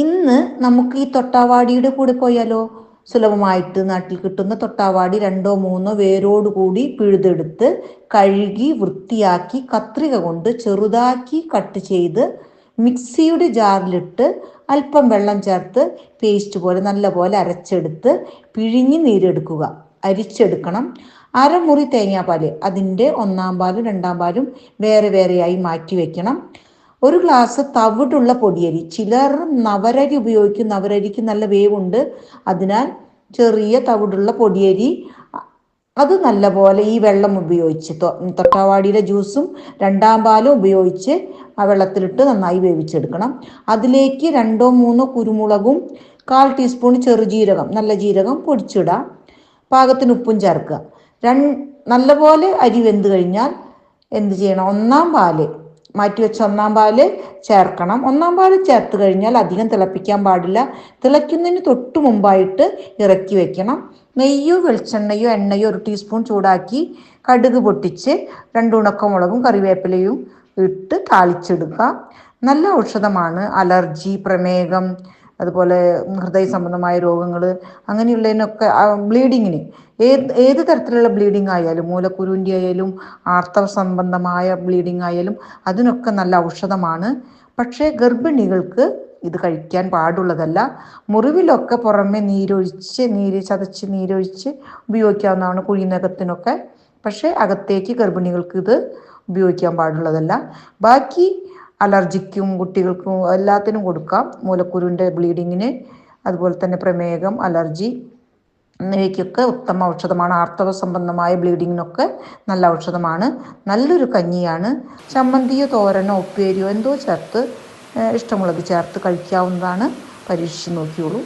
ഇന്ന് നമുക്ക് ഈ തൊട്ടാവാടിയുടെ കൂടെ പോയാലോ? സുലഭമായിട്ട് നാട്ടിൽ കിട്ടുന്ന തൊട്ടാവാടി രണ്ടോ മൂന്നോ വേരോട് കൂടി പിഴുതെടുത്ത് കഴുകി വൃത്തിയാക്കി കത്രിക കൊണ്ട് ചെറുതാക്കി കട്ട് ചെയ്ത് മിക്സിയുടെ ജാറിലിട്ട് അല്പം വെള്ളം ചേർത്ത് പേസ്റ്റ് പോലെ നല്ലപോലെ അരച്ചെടുത്ത് പിഴിഞ്ഞ് നീരെടുക്കുക. അരിച്ചെടുക്കണം. അരമുറി തേങ്ങാപ്പാൽ. അതിന്റെ ഒന്നാം പാലും രണ്ടാം പാലും വേറെ വേറെയായി മാറ്റി വെക്കണം. ഒരു ഗ്ലാസ് തവിടുള്ള പൊടിയരി. ചിലർ നവരരി ഉപയോഗിക്കും. നവരരിക്ക് നല്ല വേവുണ്ട്. അതിനാൽ ചെറിയ തവിടുള്ള പൊടിയരി അത് നല്ലപോലെ ഈ വെള്ളം ഉപയോഗിച്ച് തൊട്ടാവാടിയുടെ ജ്യൂസും രണ്ടാം പാലും ഉപയോഗിച്ച് ആ വെള്ളത്തിലിട്ട് നന്നായി വേവിച്ചെടുക്കണം. അതിലേക്ക് രണ്ടോ മൂന്നോ കുരുമുളകും കാൽ ടീസ്പൂൺ ചെറുജീരകം നല്ല ജീരകം പൊടിച്ചിടാം. പാകത്തിന് ഉപ്പും ചേർക്കുക. രണ്ട് നല്ലപോലെ അരി വെന്ത് കഴിഞ്ഞാൽ എന്ത് ചെയ്യണം? ഒന്നാം പാൽ മാറ്റി വെച്ച ഒന്നാം പാൽ ചേർക്കണം. ഒന്നാം പാൽ ചേർത്ത് കഴിഞ്ഞാൽ അധികം തിളപ്പിക്കാൻ പാടില്ല. തിളയ്ക്കുന്നതിന് തൊട്ട് മുമ്പായിട്ട് ഇറക്കി വെക്കണം. നെയ്യോ വെളിച്ചെണ്ണയോ എണ്ണയോ ഒരു ടീസ്പൂൺ ചൂടാക്കി കടുക് പൊട്ടിച്ച് രണ്ട് ഉണക്കമുളകും കറിവേപ്പിലയും ഇട്ട് താളിച്ചെടുക്കുക. നല്ല ഔഷധമാണ് അലർജി പ്രമേഹം. അതുപോലെ ഹൃദയ സംബന്ധമായ രോഗങ്ങൾ അങ്ങനെയുള്ളതിനൊക്കെ ബ്ലീഡിങ്ങിന് ഏത് ഏത് തരത്തിലുള്ള ബ്ലീഡിംഗ് ആയാലും മൂലക്കുരുവിന്റെ ആയാലും ആർത്തവ സംബന്ധമായ ബ്ലീഡിംഗ് ആയാലും അതിനൊക്കെ നല്ല ഔഷധമാണ്. പക്ഷേ ഗർഭിണികൾക്ക് ഇത് കഴിക്കാൻ പാടുള്ളതല്ല. മുറിവിലൊക്കെ പുറമെ നീരൊഴിച്ച് നീര് ചതച്ച് നീരൊഴിച്ച് ഉപയോഗിക്കാവുന്നതാണ് കുഴിനകത്തിനൊക്കെ. പക്ഷേ അകത്തേക്ക് ഗർഭിണികൾക്ക് ഇത് ഉപയോഗിക്കാൻ പാടുള്ളതല്ല. ബാക്കി അലർജിക്കും കുട്ടികൾക്കും എല്ലാത്തിനും കൊടുക്കാം. മൂലക്കുരുവിന്റെ ബ്ലീഡിങ്ങിന് അതുപോലെ തന്നെ പ്രമേഹം അലർജി എന്നിവയ്ക്കൊക്കെ ഉത്തമ ഔഷധമാണ്. ആർത്തവ സംബന്ധമായ ബ്ലീഡിങ്ങിനൊക്കെ നല്ല ഔഷധമാണ്. നല്ലൊരു കഞ്ഞിയാണ്. ചമ്മന്തിയോ തോരനോ ഉപ്പേരിയോ എന്തോ ചേർത്ത് ഇഷ്ടമുള്ളത് ചേർത്ത് കഴിക്കാവുന്നതാണ്. പരീക്ഷിച്ച് നോക്കിയോളൂ.